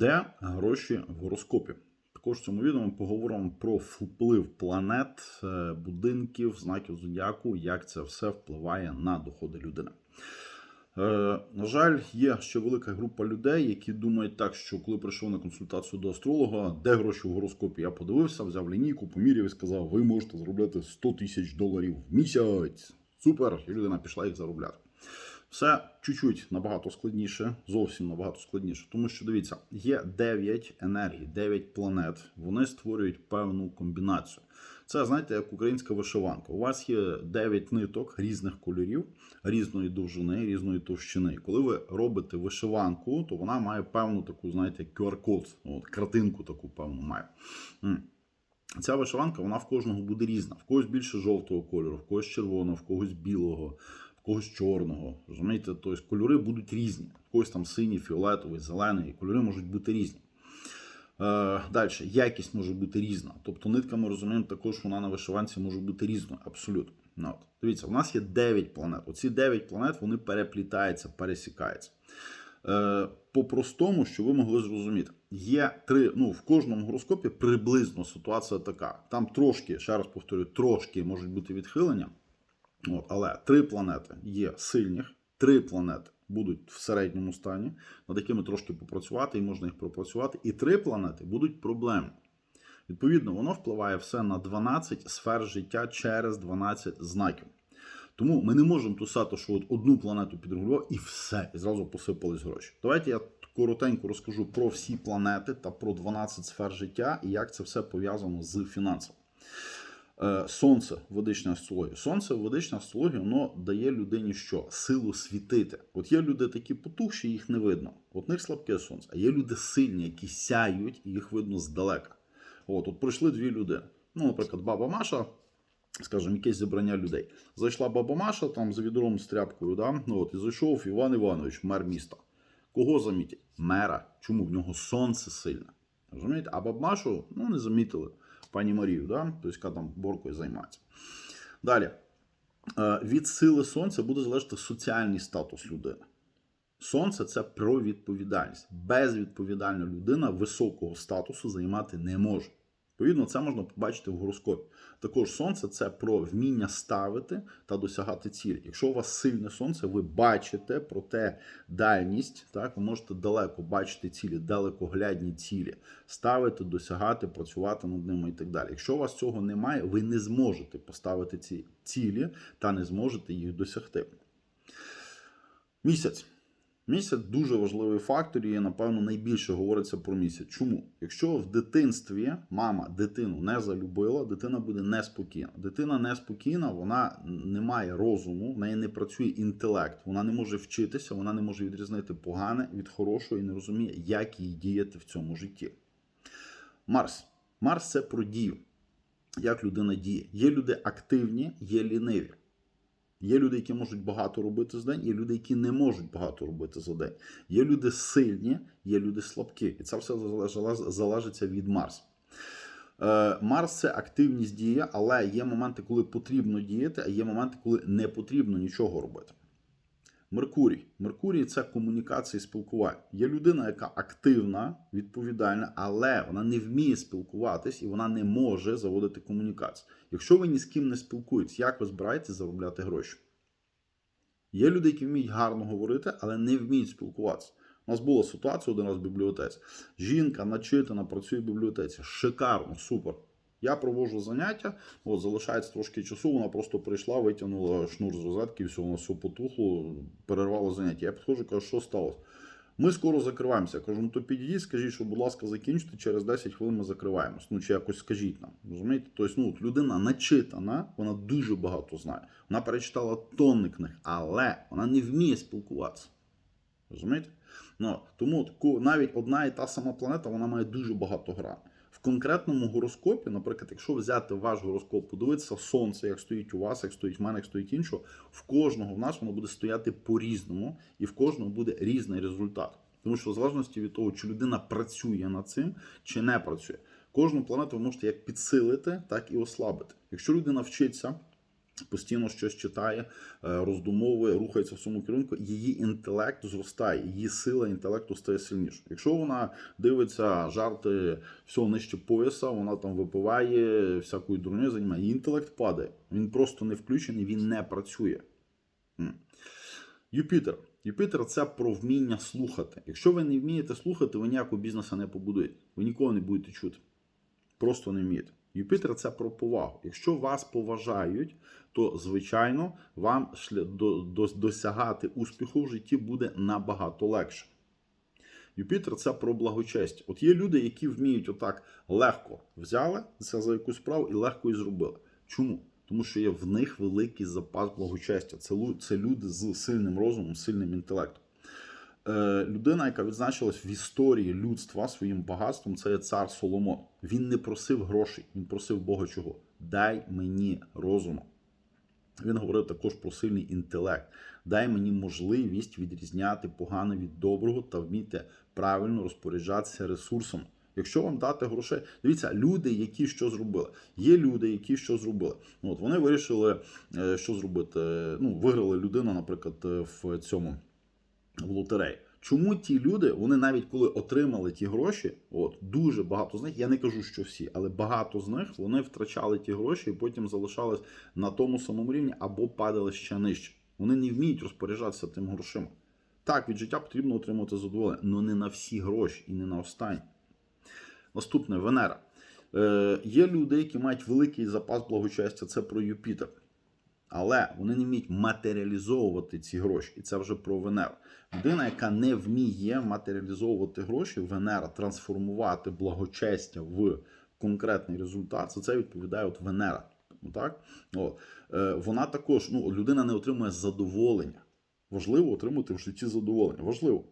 Де гроші в гороскопі? Також в цьому відео ми поговоримо про вплив планет, е, будинків, знаків зодіаку, як це все впливає на доходи людини. Е, На жаль, є ще велика група людей, які думають так, що коли прийшов на консультацію до астролога, де гроші в гороскопі, я подивився, взяв лінійку, поміряв і сказав, ви можете заробляти 100 тисяч доларів в місяць. Супер! І людина пішла їх заробляти. Все чуть-чуть набагато складніше, зовсім набагато складніше. Тому що дивіться, є 9 енергій, 9 планет. Вони створюють певну комбінацію. Це знаєте, як українська вишиванка. У вас є 9 ниток різних кольорів, різної довжини, різної товщини. Коли ви робите вишиванку, то вона має певну таку, знаєте, QR-код, от, картинку таку певну має. Ця вишиванка, вона в кожного буде різна. В когось більше жовтого кольору, в когось червоного, в когось білого, когось чорного. Розумієте, тобто кольори будуть різні. Когось там синій, фіолетовий, зелений. Кольори можуть бути різні. Е, Далі, якість може бути різна. Тобто нитка, ми розуміємо, також вона на вишиванці може бути різною. Абсолютно. Ну, от. Дивіться, у нас є 9 планет. Оці 9 планет вони переплітаються, пересікаються. Е, По-простому, що ви могли зрозуміти, є три. Ну, в кожному гороскопі приблизно ситуація така. Там трошки, ще раз повторюю, трошки можуть бути відхилення. От, але три планети є сильних, три планети будуть в середньому стані, над якими трошки попрацювати, і можна їх пропрацювати. І три планети будуть проблемні. Відповідно, воно впливає все на 12 сфер життя через 12 знаків. Тому ми не можемо тусати, що от одну планету підрегулював і все, і зразу посипались гроші. Давайте я коротенько розкажу про всі планети та про 12 сфер життя і як це все пов'язано з фінансами. Е, Сонце в ведичній. Сонце в ведичній астрології воно дає людині що? Силу світити. От є люди такі потухші, їх не видно. От них слабке сонце. А є люди сильні, які сяють, і їх видно здалека. От, от прийшли дві людини. Ну, наприклад, баба Маша, скажімо, якесь зібрання людей. Зайшла баба Маша там з відром з тряпкою, да? ну, от, і зайшов Іван Іванович, мер міста. Кого замітять? Мера. Чому? В нього сонце сильне. Розумієте? А баб Машу ну, не замітили. Пані Марію, да? тобто, яка там боркою займається. Далі. Е, Від сили сонця буде залежати соціальний статус людини. Сонце це про відповідальність. Безвідповідальна людина високого статусу займати не може. Відповідно, це можна побачити в гороскопі. Також сонце це про вміння ставити та досягати цілі. Якщо у вас сильне сонце, ви бачите проте дальність, так ви можете далеко бачити цілі, далекоглядні цілі, ставити, досягати, працювати над ними і так далі. Якщо у вас цього немає, ви не зможете поставити ці цілі та не зможете їх досягти. Місяць. Місяць дуже важливий фактор, і напевно найбільше говориться про місяць. Чому? Якщо в дитинстві мама дитину не залюбила, дитина буде неспокійна. Дитина неспокійна, вона не має розуму, в неї не працює інтелект, вона не може вчитися, вона не може відрізнити погане від хорошого і не розуміє, як їй діяти в цьому житті. Марс. Марс це про дію. Як людина діє. Є люди активні, є ліниві. Є люди, які можуть багато робити за день, є люди, які не можуть багато робити за день. Є люди сильні, є люди слабкі. І це все залежить- залежиться від Марса. Е, Марс це активність дія, але є моменти, коли потрібно діяти, а є моменти, коли не потрібно нічого робити. Меркурій. Меркурій це комунікація і спілкування. Є людина, яка активна, відповідальна, але вона не вміє спілкуватись і вона не може заводити комунікацію. Якщо ви ні з ким не спілкуєтесь, як ви збираєтесь заробляти гроші? Є люди, які вміють гарно говорити, але не вміють спілкуватися. У нас була ситуація один раз в бібліотеці. Жінка начитана, працює в бібліотеці. Шикарно, супер. Я проводжу заняття, от залишається трошки часу. Вона просто прийшла, витягнула шнур з розетки, і все, воно все потухло, перервало заняття. Я підходжу, кажу, що сталося? Ми скоро закриваємося. Я кажу, ну то підійдіть, скажіть, що, будь ласка, закінчите, через 10 хвилин ми закриваємось. Ну чи якось скажіть нам. Розумієте? Тобто, ну, людина начитана, вона дуже багато знає. Вона перечитала тонни книг, але вона не вміє спілкуватися. Розумієте? Ну, тому навіть одна і та сама планета вона має дуже багато грань. Конкретному гороскопі, наприклад, якщо взяти ваш гороскоп, подивитися сонце, як стоїть у вас, як стоїть в мене, як стоїть іншого, в кожного в нас воно буде стояти по-різному, і в кожного буде різний результат. Тому що в залежності від того, чи людина працює над цим, чи не працює, кожну планету ви можете як підсилити, так і ослабити. Якщо людина вчиться постійно щось читає, е, роздумовує, рухається в цьому керунку, її інтелект зростає, її сила інтелекту стає сильнішою. Якщо вона дивиться жарти всього нижче пояса, вона там випиває, всякою дурнею займає, її інтелект падає. Він просто не включений, він не працює. Юпітер. Юпітер це про вміння слухати. Якщо ви не вмієте слухати, ви ніякого бізнесу не побудуєте. Ви нікого не будете чути. Просто не вмієте. Юпітер це про повагу. Якщо вас поважають, то звичайно вам досягати успіху в житті буде набагато легше. Юпітер це про благочестя. От є люди, які вміють отак легко взяли це за якусь справу і легко і зробили. Чому? Тому що є в них великий запас благочестя. Це люди з сильним розумом, сильним інтелектом. Е, людина, яка відзначилась в історії людства своїм багатством, це цар Соломон. Він не просив грошей, він просив Бога чого? Дай мені розуму. Він говорив також про сильний інтелект. Дай мені можливість відрізняти погане від доброго та вміти правильно розпоряджатися ресурсами. Якщо вам дати грошей, дивіться, люди, які що зробили. Є люди, які що зробили. От вони вирішили, е, що зробити. Ну, виграла людина, наприклад, е, в цьому в лотереї. Чому ті люди, вони навіть коли отримали ті гроші, от дуже багато з них, я не кажу, що всі, але багато з них вони втрачали ті гроші і потім залишались на тому самому рівні або падали ще нижче. Вони не вміють розпоряджатися тим грошима. Так, від життя потрібно отримати задоволення, але не на всі гроші і не на останні. Наступне Венера. Е, є люди, які мають великий запас благочестя, це про Юпітер. Але вони не вміють матеріалізовувати ці гроші, і це вже про Венеру. Людина, яка не вміє матеріалізовувати гроші, Венера, трансформувати благочестя в конкретний результат, за це відповідає от Венера. Так? От. Е, вона також, ну, людина не отримує задоволення. Важливо отримати в житті задоволення. Важливо.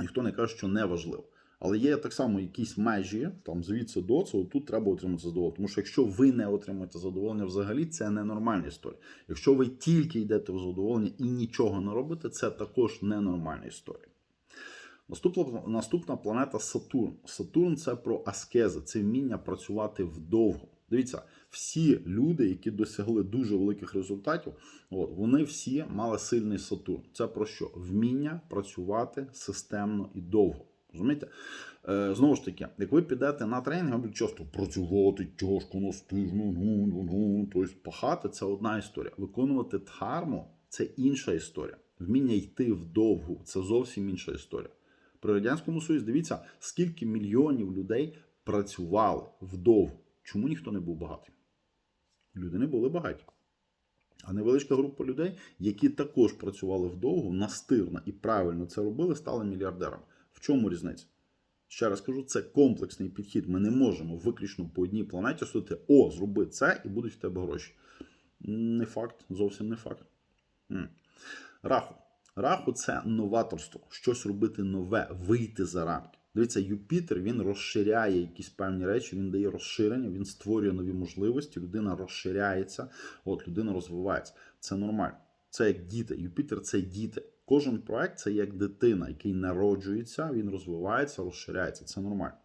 Ніхто не каже, що не важливо. Але є так само якісь межі, там звідси до цього, тут треба отримати задоволення. Тому що якщо ви не отримаєте задоволення взагалі, це ненормальна історія. Якщо ви тільки йдете в задоволення і нічого не робите, це також ненормальна історія. Наступна, наступна планета Сатурн. Сатурн це про аскези, це вміння працювати вдовго. Дивіться, всі люди, які досягли дуже великих результатів, от, вони всі мали сильний Сатурн. Це про що? Вміння працювати системно і довго. Розумієте? Е, знову ж таки, як ви підете на тренінг, ви будете часто працювати тяжко, настижно, ну, ну, ну, тобто пахати це одна історія. Виконувати дхарму це інша історія. Вміння йти вдовгу це зовсім інша історія. При Радянському Союзі дивіться, скільки мільйонів людей працювали вдовгу. Чому ніхто не був багатий? Люди не були багаті. А невеличка група людей, які також працювали вдовго, настирно і правильно це робили, стали мільярдерами. Чому різниця? Ще раз кажу, це комплексний підхід. Ми не можемо виключно по одній планеті судити, о, зроби це і будуть в тебе гроші. Не факт, зовсім не факт. Раху. Раху це новаторство, щось робити нове, вийти за рамки. Дивіться, Юпітер він розширяє якісь певні речі, він дає розширення, він створює нові можливості, людина розширяється, от людина розвивається. Це нормально. Це як діти. Юпітер це діти. Кожен проект це як дитина, який народжується, він розвивається, розширяється. Це нормально.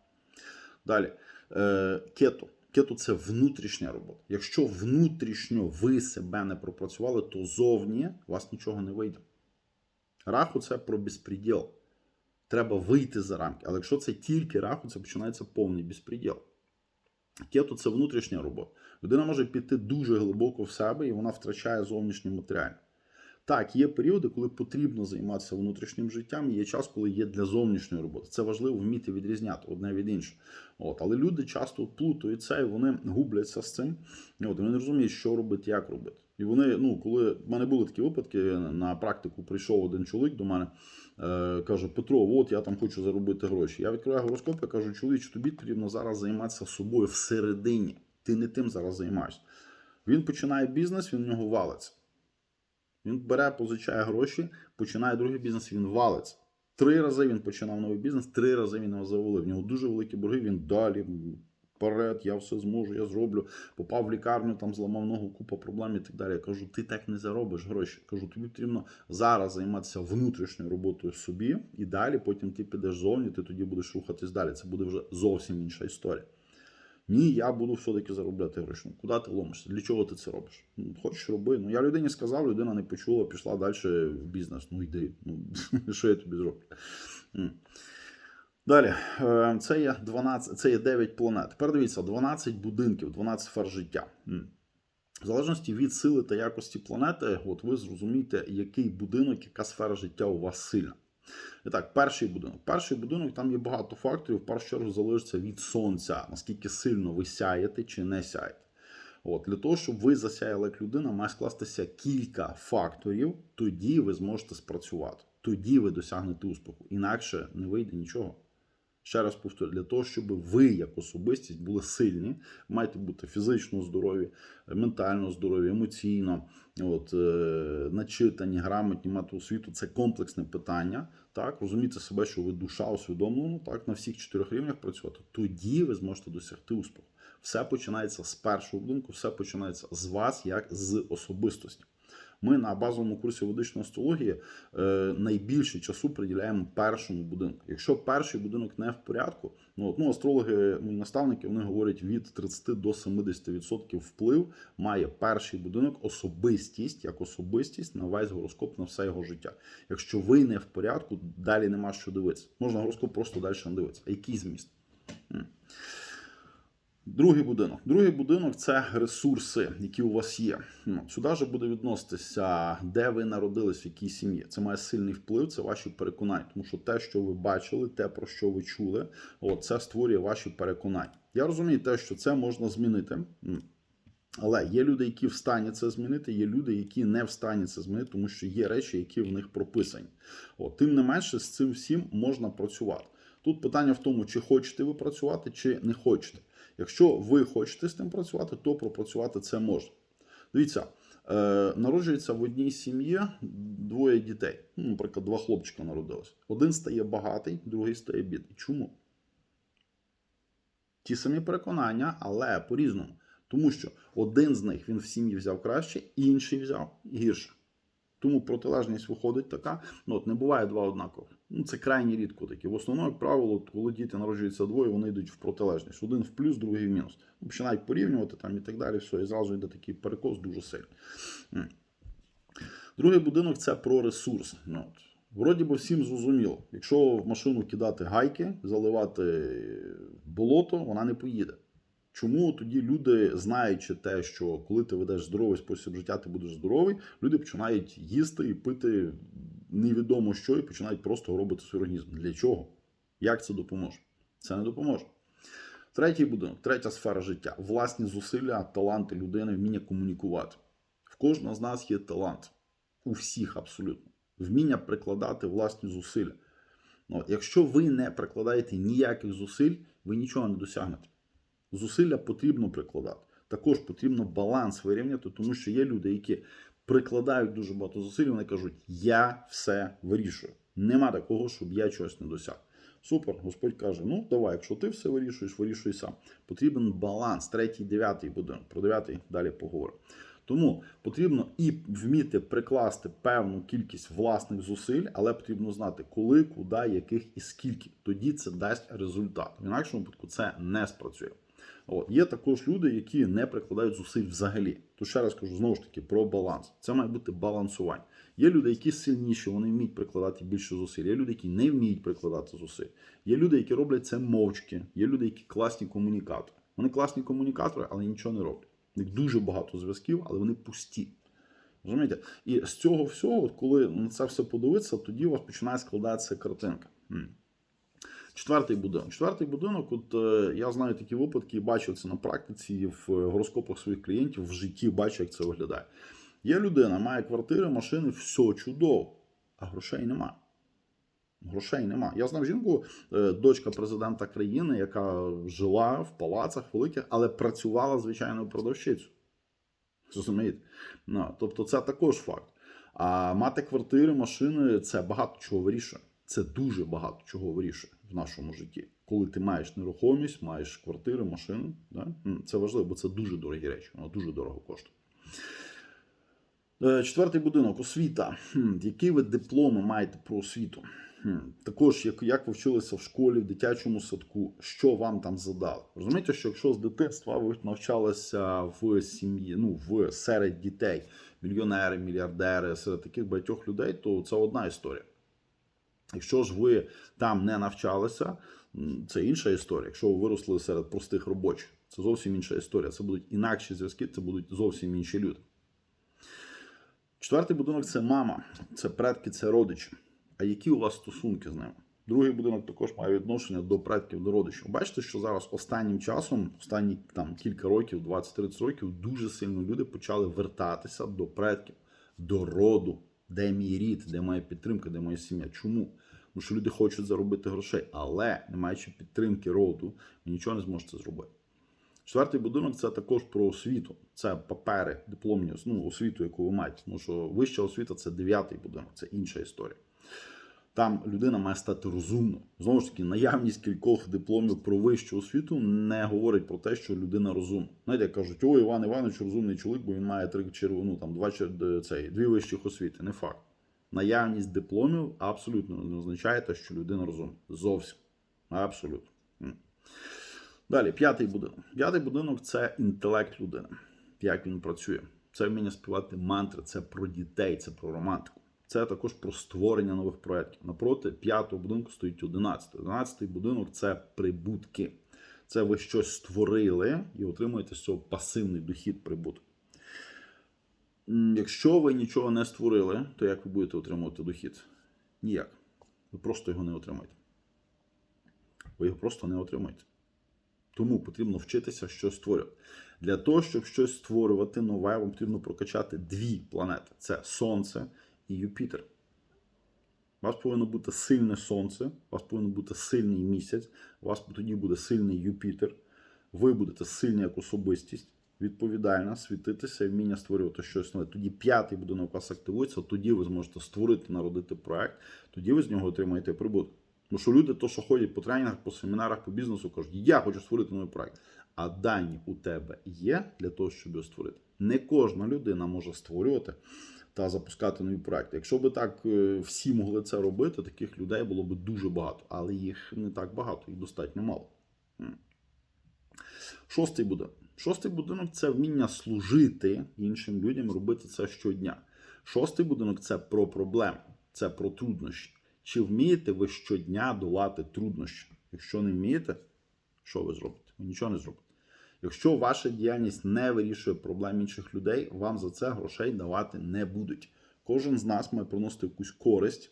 Далі, е, кету. Кету це внутрішня робота. Якщо внутрішньо ви себе не пропрацювали, то зовні у вас нічого не вийде. Раху це про безпреділ. Треба вийти за рамки. Але якщо це тільки раху, це починається повний безпреділ. Кету це внутрішня робота. Людина може піти дуже глибоко в себе і вона втрачає зовнішнє матеріальне. Так, є періоди, коли потрібно займатися внутрішнім життям, є час, коли є для зовнішньої роботи. Це важливо вміти відрізняти одне від іншого. От, але люди часто плутають це, і вони губляться з цим. От, вони не розуміють, що робити, як робити. І вони, ну, коли в мене були такі випадки, на практику прийшов один чоловік до мене, е, каже: Петро, от я там хочу заробити гроші. Я відкриваю гороскоп і кажу, чоловіч, тобі потрібно зараз займатися собою всередині. Ти не тим зараз займаєшся. Він починає бізнес, він в нього валиться. Він бере, позичає гроші, починає другий бізнес, він валиться. Три рази він починав новий бізнес, три рази він його завалив. В нього дуже великі борги, він далі вперед, я все зможу, я зроблю. Попав в лікарню, там зламав ногу, купа проблем і так далі. Я кажу, ти так не заробиш гроші. Кажу, тобі потрібно зараз займатися внутрішньою роботою собі, і далі потім ти підеш зовні, ти тоді будеш рухатись далі. Це буде вже зовсім інша історія. Ні, я буду все-таки заробляти гроші. Ну, куди ти ломишся? Для чого ти це робиш? Ну, хочеш роби. Ну я людині сказав, людина не почула, пішла далі в бізнес. Ну йди. Ну, що я тобі зроблю? Далі, Е, це є 12, це є 9 планет. Тепер дивіться, 12 будинків, 12 сфер життя. В залежності від сили та якості планети, от ви зрозумієте, який будинок, яка сфера життя у вас сильна. І так, перший будинок. Перший будинок там є багато факторів. В першу чергу залежиться від сонця, наскільки сильно ви сяєте чи не сяєте. От, для того, щоб ви засяяли як людина, має скластися кілька факторів, тоді ви зможете спрацювати. Тоді ви досягнете успіху. Інакше не вийде нічого. Ще раз повторю, для того, щоб ви як особистість були сильні, маєте бути фізично здорові, ментально здорові, емоційно, от, е, начитані, грамотні, мати освіту. Це комплексне питання. Так, розуміти себе, що ви душа усвідомлена, так, на всіх чотирьох рівнях працювати. Тоді ви зможете досягти успіху. Все починається з першого будинку, все починається з вас, як з особистості. Ми на базовому курсі ведичної астрології е, найбільше часу приділяємо першому будинку. Якщо перший будинок не в порядку, ну, ну астрологи, ну, і наставники вони говорять від 30 до 70% вплив має перший будинок особистість як особистість на весь гороскоп на все його життя. Якщо ви не в порядку, далі нема що дивитися. Можна гороскоп просто далі не дивитися. А який зміст? Другий будинок. Другий будинок це ресурси, які у вас є. Ну, Сюди ж буде відноситися, де ви народились, в якій сім'ї. Це має сильний вплив, це ваші переконання. Тому що те, що ви бачили, те, про що ви чули, от, це створює ваші переконання. Я розумію те, що це можна змінити. Але є люди, які в стані це змінити, є люди, які не в стані це змінити, тому що є речі, які в них прописані. От, тим не менше, з цим всім можна працювати. Тут питання в тому, чи хочете ви працювати, чи не хочете. Якщо ви хочете з тим працювати, то пропрацювати це можна. Дивіться, е, народжується в одній сім'ї двоє дітей. Ну, наприклад, два хлопчика народилось. Один стає багатий, другий стає бідний. Чому? Ті самі переконання, але по-різному. Тому що один з них він в сім'ї взяв краще, інший взяв гірше. Тому протилежність виходить така. Ну, от не буває два однакових. Ну, це крайні рідко такі. В основному, як правило, коли діти народжуються двоє, вони йдуть в протилежність. Один в плюс, другий в мінус. Починають порівнювати там і так далі. Все, і зразу йде такий перекос дуже сильний. Другий будинок це про ресурс. Ну, от. Вроді би всім зрозуміло. Якщо в машину кидати гайки, заливати болото, вона не поїде. Чому тоді люди, знаючи те, що коли ти ведеш здоровий спосіб життя, ти будеш здоровий, люди починають їсти і пити невідомо що, і починають просто робити свій організм. Для чого? Як це допоможе? Це не допоможе. Третій будинок, третя сфера життя власні зусилля, таланти людини, вміння комунікувати. В кожного з нас є талант. У всіх абсолютно. Вміння прикладати власні зусилля. Ну, якщо ви не прикладаєте ніяких зусиль, ви нічого не досягнете. Зусилля потрібно прикладати. Також потрібно баланс вирівняти, тому що є люди, які прикладають дуже багато зусиль, вони кажуть, я все вирішую. Нема такого, щоб я чогось не досяг. Супер, Господь каже: ну давай, якщо ти все вирішуєш, вирішуй сам. Потрібен баланс, третій, дев'ятий будинок. Про дев'ятий далі поговоримо. Тому потрібно і вміти прикласти певну кількість власних зусиль, але потрібно знати, коли, куди, яких і скільки. Тоді це дасть результат. В інакшому випадку це не спрацює. От. Є також люди, які не прикладають зусиль взагалі. То ще раз кажу знову ж таки про баланс. Це має бути балансування. Є люди, які сильніші, вони вміють прикладати більше зусиль. Є люди, які не вміють прикладати зусиль. Є люди, які роблять це мовчки. Є люди, які класні комунікатори. Вони класні комунікатори, але нічого не роблять. У них дуже багато зв'язків, але вони пусті. Розумієте? І з цього всього, коли на це все подивитися, тоді у вас починає складатися картинка. Четвертий будинок. Четвертий будинок, от е, я знаю такі випадки, бачу це на практиці в е, гороскопах своїх клієнтів, в житті бачу, як це виглядає. Є людина, має квартири, машини, все чудово, а грошей нема. Грошей нема. Я знав жінку, е, дочка президента країни, яка жила в палацах великих, але працювала звичайною продавщицю. Розумієте? Ну, тобто, це також факт. А мати квартири, машини це багато чого вирішує. Це дуже багато чого вирішує в нашому житті. Коли ти маєш нерухомість, маєш квартири, машини, да? Це важливо, бо це дуже дорогі речі, воно дуже дорого коштує. Е, Четвертий будинок освіта. Який ви дипломи маєте про освіту? Також, як, як ви вчилися в школі, в дитячому садку, що вам там задали? Розумієте, що якщо з дитинства ви навчалися в сім'ї, ну в серед дітей, мільйонери, мільярдери, серед таких багатьох людей, то це одна історія. Якщо ж ви там не навчалися, це інша історія. Якщо ви виросли серед простих робочих, це зовсім інша історія. Це будуть інакші зв'язки, це будуть зовсім інші люди. Четвертий будинок це мама, це предки, це родичі. А які у вас стосунки з ними? Другий будинок також має відношення до предків, до родичів. Бачите, що зараз останнім часом, останні там кілька років, 20-30 років, дуже сильно люди почали вертатися до предків, до роду, де мій рід, де моя підтримка, де моя сім'я. Чому? Тому що люди хочуть заробити грошей, але не маючи підтримки роду, ви нічого не зможете зробити. Четвертий будинок це також про освіту. Це папери, дипломні, ну, освіту, яку ви маєте. Тому що вища освіта це дев'ятий будинок, це інша історія. Там людина має стати розумною. Знову ж таки, наявність кількох дипломів про вищу освіту не говорить про те, що людина розумна. Знаєте, як кажуть, о, Іван Іванович розумний чоловік, бо він має три червону, ну, там, два, чер- цей, дві вищих освіти. Не факт. Наявність дипломів абсолютно не означає, те, що людина розумна. Зовсім. Абсолютно. Далі, п'ятий будинок. П'ятий будинок це інтелект людини. Як він працює. Це вміння співати мантри, це про дітей, це про романтику. Це також про створення нових проєктів. Напроти п'ятого будинку стоїть одинадцятий. Одинадцятий будинок це прибутки. Це ви щось створили і отримуєте з цього пасивний дохід прибутку. Якщо ви нічого не створили, то як ви будете отримувати дохід? Ніяк. Ви просто його не отримаєте. Ви його просто не отримаєте. Тому потрібно вчитися щось створювати. Для того, щоб щось створювати нове, вам потрібно прокачати дві планети: це Сонце і Юпітер. У вас повинно бути сильне сонце, у вас повинен бути сильний місяць, у вас тоді буде сильний Юпітер. Ви будете сильні як особистість, відповідальна, світитися вміння створювати щось нове. Тоді п'ятий будинок у вас активується, тоді ви зможете створити, народити проект, тоді ви з нього отримаєте прибуток. Тому що люди, то, що ходять по тренінгах, по семінарах, по бізнесу, кажуть, я хочу створити новий проект. А дані у тебе є для того, щоб його створити. Не кожна людина може створювати та запускати нові проекти. Якщо би так е, всі могли це робити, таких людей було б дуже багато, але їх не так багато, їх достатньо мало. Шостий будинок. Шостий будинок це вміння служити іншим людям, робити це щодня. Шостий будинок це про проблеми, це про труднощі. Чи вмієте ви щодня долати труднощі? Якщо не вмієте, що ви зробите? Ви нічого не зробите. Якщо ваша діяльність не вирішує проблем інших людей, вам за це грошей давати не будуть. Кожен з нас має приносити якусь користь,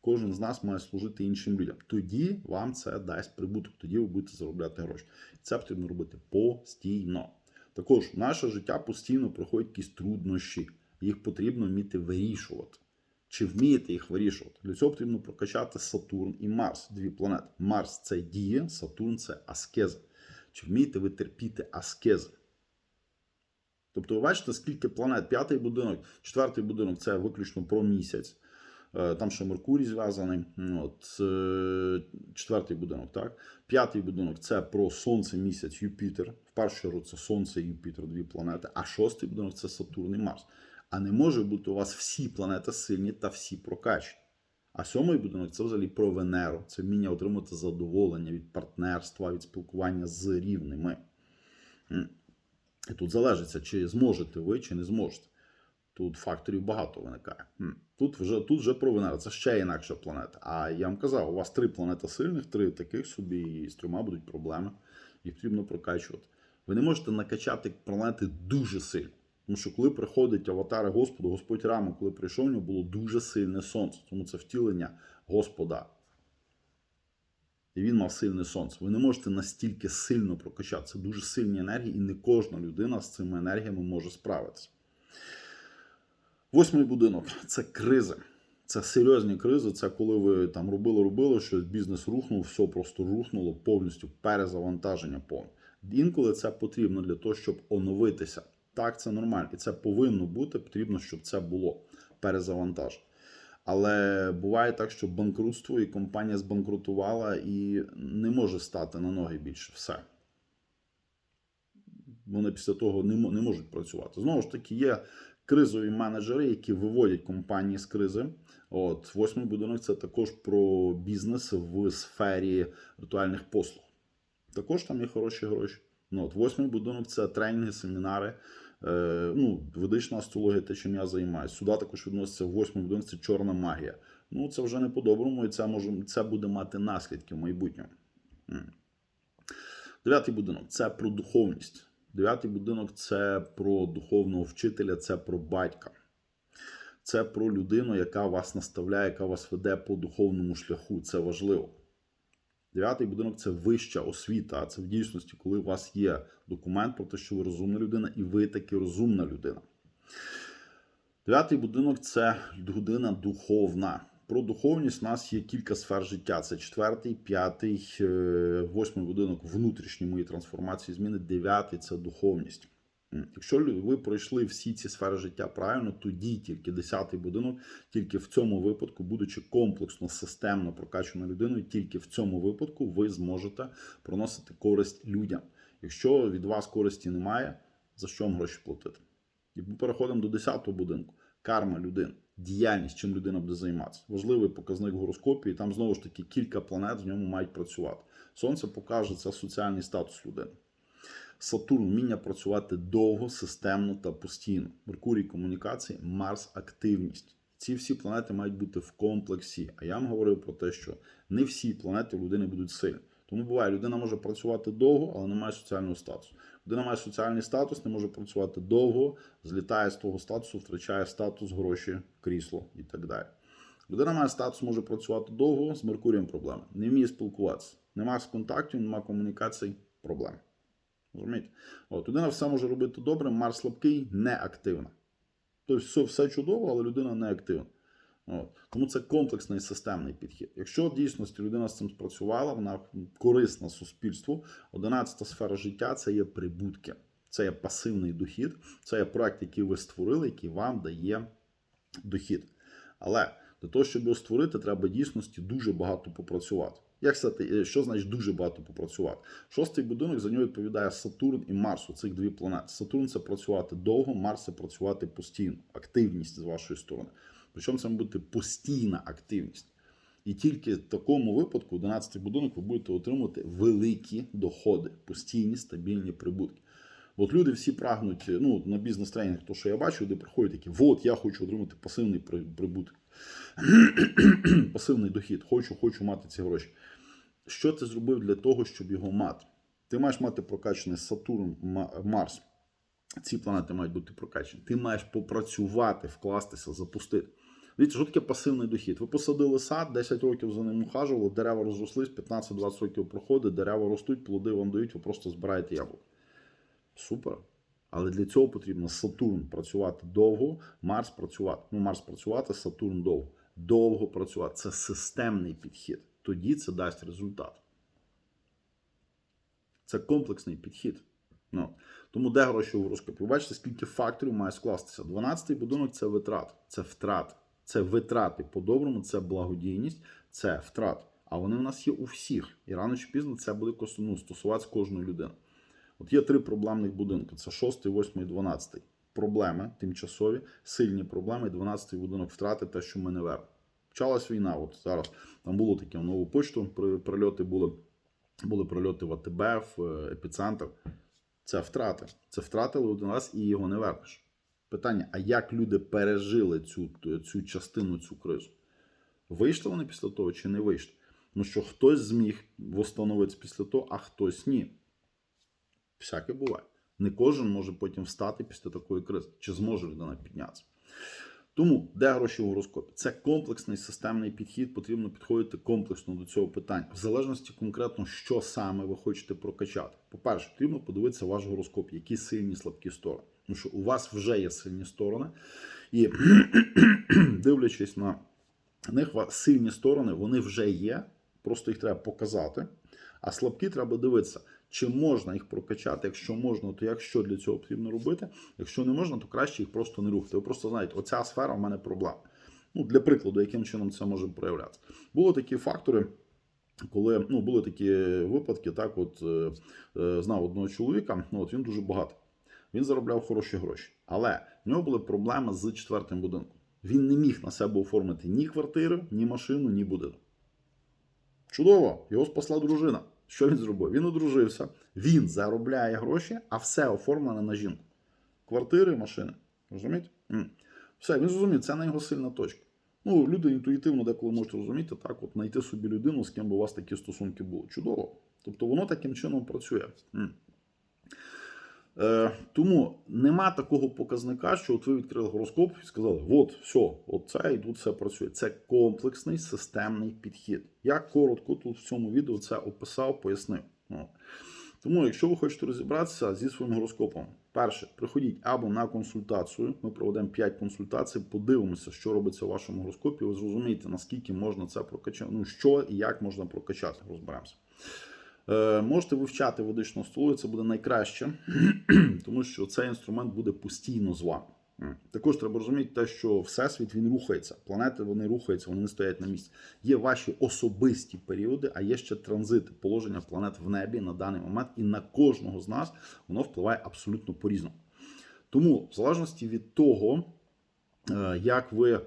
кожен з нас має служити іншим людям. Тоді вам це дасть прибуток, тоді ви будете заробляти гроші. Це потрібно робити постійно. Також наше життя постійно проходить якісь труднощі, їх потрібно вміти вирішувати. Чи вмієте їх вирішувати? Для цього потрібно прокачати Сатурн і Марс, дві планети. Марс це дія, Сатурн це аскеза. Чи вмієте ви терпіти аскези? Тобто, ви бачите, скільки планет? П'ятий будинок, четвертий будинок це виключно про місяць. Е, Там ще Меркурій зв'язаний. От, е, четвертий будинок, так? П'ятий будинок це про Сонце, місяць, Юпітер. В першу чергу це Сонце і Юпітер, дві планети. А шостий будинок це Сатурн і Марс. А не може бути у вас всі планети сильні та всі прокачені. А сьомий будинок це взагалі про Венеру. Це вміння отримати задоволення від партнерства, від спілкування з рівними. І тут залежиться, чи зможете ви, чи не зможете. Тут факторів багато виникає. Тут вже, тут вже про Венеру. Це ще інакша планета. А я вам казав, у вас три планети сильних, три таких собі, і з трьома будуть проблеми. Їх потрібно прокачувати. Ви не можете накачати планети дуже сильно. Тому що коли приходить аватари Господу, Господь Рама, коли прийшов, у нього було дуже сильне сонце. Тому це втілення Господа. І він мав сильне сонце. Ви не можете настільки сильно прокачати. Це дуже сильні енергії, і не кожна людина з цими енергіями може справитися. Восьмий будинок це кризи. Це серйозні кризи. Це коли ви там робили, робили щось, бізнес рухнув, все просто рухнуло, повністю перезавантаження повне. Інколи це потрібно для того, щоб оновитися. Так, це нормально. І це повинно бути, потрібно, щоб це було перезавантаження. Але буває так, що банкрутство і компанія збанкрутувала і не може стати на ноги більше. Все. Вони після того не, можуть працювати. Знову ж таки, є Кризові менеджери, які виводять компанії з кризи. От восьмий будинок це також про бізнес в сфері ритуальних послуг. Також там є хороші гроші. Ну, от восьмий будинок це тренінги, семінари. Е, ну, ведична астрологія, те, чим я займаюся. Сюди також відноситься восьмий будинок, це чорна магія. Ну, це вже не по-доброму, і це може це буде мати наслідки в майбутньому. Дев'ятий будинок це про духовність. Дев'ятий будинок це про духовного вчителя, це про батька. Це про людину, яка вас наставляє, яка вас веде по духовному шляху. Це важливо. Дев'ятий будинок це вища освіта. А це в дійсності, коли у вас є документ про те, що ви розумна людина, і ви таки розумна людина. Дев'ятий будинок це людина духовна. Про духовність у нас є кілька сфер життя. Це четвертий, п'ятий, е, восьмий будинок внутрішні мої трансформації, зміни. Дев'ятий це духовність. Якщо ви пройшли всі ці сфери життя правильно, тоді тільки десятий будинок, тільки в цьому випадку, будучи комплексно, системно прокачаною людиною, тільки в цьому випадку ви зможете приносити користь людям. Якщо від вас користі немає, за що вам гроші платити? І ми переходимо до 10-го будинку. Карма людини, діяльність, чим людина буде займатися. Важливий показник в гороскопі, і там знову ж таки кілька планет в ньому мають працювати. Сонце покаже це соціальний статус людини. Сатурн вміння працювати довго, системно та постійно. Меркурій комунікації, Марс активність. Ці всі планети мають бути в комплексі. А я вам говорив про те, що не всі планети у людини будуть сильні. Тому буває, людина може працювати довго, але не має соціального статусу. Людина має соціальний статус, не може працювати довго, злітає з того статусу, втрачає статус, гроші, крісло і так далі. Людина має статус, може працювати довго, з Меркурієм проблеми. Не вміє спілкуватися. Нема контактів, нема комунікацій, проблеми. Розумієте? От, людина все може робити добре, Марс слабкий, неактивна. Тобто все, все чудово, але людина не активна. От. Тому це комплексний системний підхід. Якщо в дійсності людина з цим спрацювала, вона корисна суспільству. Одинадцята сфера життя це є прибутки, це є пасивний дохід, це є проект, який ви створили, який вам дає дохід. Але для того, щоб його створити, треба дійсності дуже багато попрацювати. Як сказати, що значить дуже багато попрацювати? Шостий будинок за нього відповідає Сатурн і Марс, у цих дві планети. Сатурн це працювати довго, Марс це працювати постійно, активність з вашої сторони. Причому це має бути постійна активність. І тільки в такому випадку, 11 будинок, ви будете отримувати великі доходи, постійні стабільні прибутки. От люди всі прагнуть ну, на бізнес-тренінгах, то що я бачу, де приходять такі, от я хочу отримати пасивний прибуток, пасивний дохід, хочу, хочу мати ці гроші. Що ти зробив для того, щоб його мати? Ти маєш мати прокачаний Сатурн, Марс. Ці планети мають бути прокачані. Ти маєш попрацювати, вкластися, запустити. Дивіться, що таке пасивний дохід? Ви посадили сад, 10 років за ним ухажували, дерева розрослись, 15-20 років проходить, дерева ростуть, плоди вам дають, ви просто збираєте яблук. Супер. Але для цього потрібно Сатурн працювати довго, Марс працювати. Ну, Марс працювати, Сатурн довго. Довго працювати. Це системний підхід. Тоді це дасть результат. Це комплексний підхід. Ну, тому де гроші у гороскопі? Бачите, скільки факторів має скластися. 12-й будинок це витрат, це втрат. Це витрати по-доброму, це благодійність, це втрат. А вони в нас є у всіх. І рано чи пізно це буде ну, стосуватися кожної людини. От є три проблемних будинки: це 6, 8 і 12. Проблеми тимчасові, сильні проблеми, і 12 будинок втрати те, що ми не вернемо. Почалась війна. От зараз там було таке в нову почту, при- прильоти були, були прильоти в АТБ, в е, епіцентр. Це втрати. Це втратили один раз і його не вернеш. Питання: а як люди пережили цю, цю частину, цю кризу? Вийшли вони після того чи не вийшли? Ну що хтось зміг встановитися після того, а хтось ні. Всяке буває. Не кожен може потім встати після такої кризи. Чи зможе людина піднятися? Тому, де гроші в гороскопі? Це комплексний системний підхід, потрібно підходити комплексно до цього питання, в залежності конкретно, що саме ви хочете прокачати. По-перше, потрібно подивитися ваш гороскоп, які сильні слабкі сторони. Тому що у вас вже є сильні сторони, і дивлячись на них, сильні сторони, вони вже є, просто їх треба показати. А слабкі треба дивитися, чи можна їх прокачати. Якщо можна, то як що для цього потрібно робити? Якщо не можна, то краще їх просто не рухати. Ви просто знаєте, оця сфера в мене проблема. Ну, для прикладу, яким чином це може проявлятися. Були такі фактори, коли ну, були такі випадки, так, от е, е, знав одного чоловіка, ну, от він дуже багатий. він заробляв хороші гроші. Але в нього були проблеми з четвертим будинком. Він не міг на себе оформити ні квартири, ні машину, ні будинок. Чудово, його спасла дружина. Що він зробив? Він одружився, він заробляє гроші, а все оформлене на жінку. Квартири, машини. Розумієте? Все, він зрозумів, це не його сильна точка. Ну, люди інтуїтивно деколи можуть розуміти, так, от знайти собі людину, з ким би у вас такі стосунки були. Чудово. Тобто воно таким чином працює. Е, тому нема такого показника, що от ви відкрили гороскоп і сказали: от, все, от це все працює. Це комплексний системний підхід. Я коротко тут в цьому відео це описав, пояснив. Тому, якщо ви хочете розібратися зі своїм гороскопом, перше, приходіть або на консультацію. Ми проведемо 5 консультацій, подивимося, що робиться в вашому гороскопі. Ви зрозумієте, наскільки можна це прокачати, ну що і як можна прокачати. Розберемося. Е, можете вивчати водичну столу, це буде найкраще, тому що цей інструмент буде постійно з вами. Також треба розуміти те, що всесвіт він рухається, планети вони рухаються, вони не стоять на місці. Є ваші особисті періоди, а є ще транзити, положення планет в небі на даний момент, і на кожного з нас воно впливає абсолютно по-різному. Тому, в залежності від того, як ви е,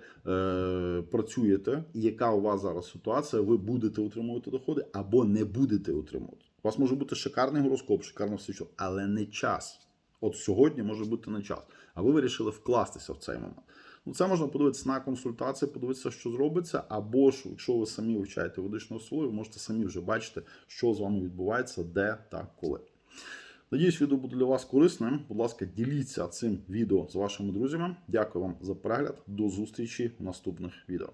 працюєте і яка у вас зараз ситуація, ви будете отримувати доходи або не будете отримувати. У вас може бути шикарний гороскоп, шикарне все, що, але не час. От сьогодні може бути не час. А ви вирішили вкластися в цей момент. Ну, це можна подивитися на консультації, подивитися, що зробиться, або ж, якщо ви самі вивчаєте водичну солу, ви можете самі вже бачити, що з вами відбувається, де та коли. Надіюсь, відео буде для вас корисним. Будь ласка, діліться цим відео з вашими друзями. Дякую вам за перегляд. До зустрічі в наступних відео.